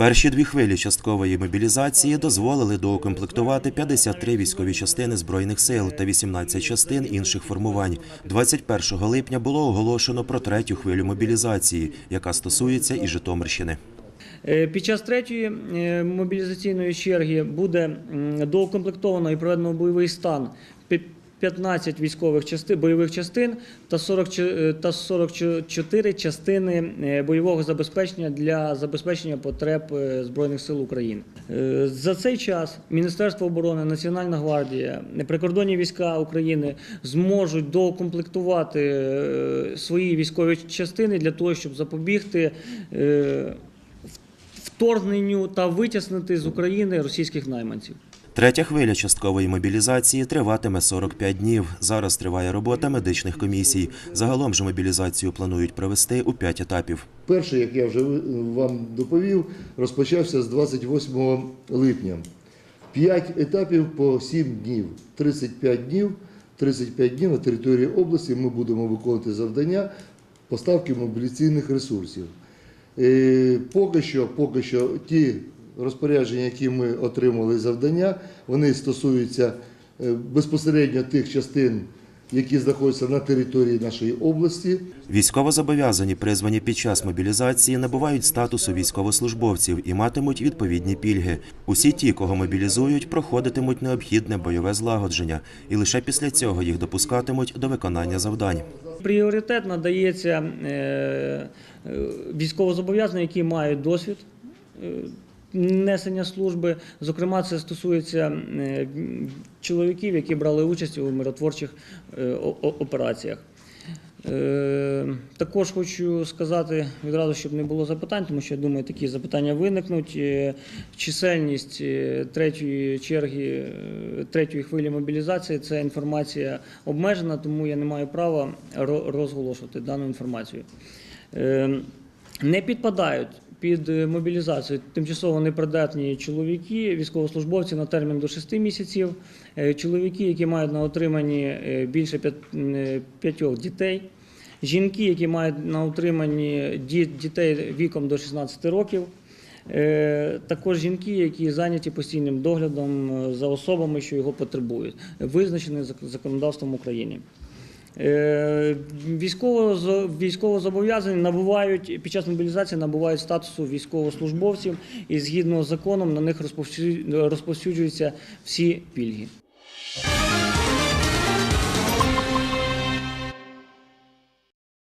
Перші дві хвилі часткової мобілізації дозволили доукомплектувати 53 військові частини збройних сил та 18 частин інших формувань. 21 липня було оголошено про третю хвилю мобілізації, яка стосується і Житомирщини. Е, Під час третьої е, мобілізаційної черги буде доукомплектовано і проведено бойовий стан 15 військових частин, бойових частин та 40, чи- е, та 44 частини е, бойового забезпечення для забезпечення потреб е, Збройних сил України. За цей час Міністерство оборони, Національна гвардія, прикордонні війська України зможуть доукомплектувати е, свої військові частини для того, щоб запобігти вторгненню та витіснити з України російських найманців. Третя хвиля часткової мобілізації триватиме 45 днів. Зараз триває робота медичних комісій. Загалом же мобілізацію планують провести у 5 етапів. Перший, як я вже вам доповів, розпочався з 28 липня. П'ять етапів по 7 днів. 35 днів. 35 днів на території області ми будемо виконувати завдання поставки мобілізаційних ресурсів. Е, Поки що, поки що ті розпорядження, які ми отримали завдання, вони стосуються е, безпосередньо тих частин, які знаходяться на території нашої області. Військовозобов'язані, призвані під час мобілізації, набувають статусу військовослужбовців і матимуть відповідні пільги. Усі ті, кого мобілізують, проходитимуть необхідне бойове злагодження, і лише після цього їх допускатимуть до виконання завдань. Пріоритет надається е, е, військовозобов'язаним, які мають досвід несення служби. Зокрема, це стосується е, чоловіків, які брали участь у миротворчих е, операціях. Е, Також хочу сказати відразу, щоб не було запитань, тому що я думаю, такі запитання виникнуть. Чисельність третьої черги, третьої хвилі мобілізації це інформація обмежена, тому я не маю права розголошувати дану інформацію. Не підпадають під е, мобілізацію тимчасово непридатні чоловіки, військовослужбовці на термін до 6 місяців, е, чоловіки, які мають на отриманні е, більше п'ят- е, дітей, жінки, які мають на утриманні ді- дітей віком до 16 років. Також жінки, які зайняті постійним доглядом за особами, що його потребують, визначені законодавством України. Е, Військово військовозобов'язані набувають під час мобілізації набувають статусу військовослужбовців, і згідно з законом на них розповсю- розповсюджуються всі пільги.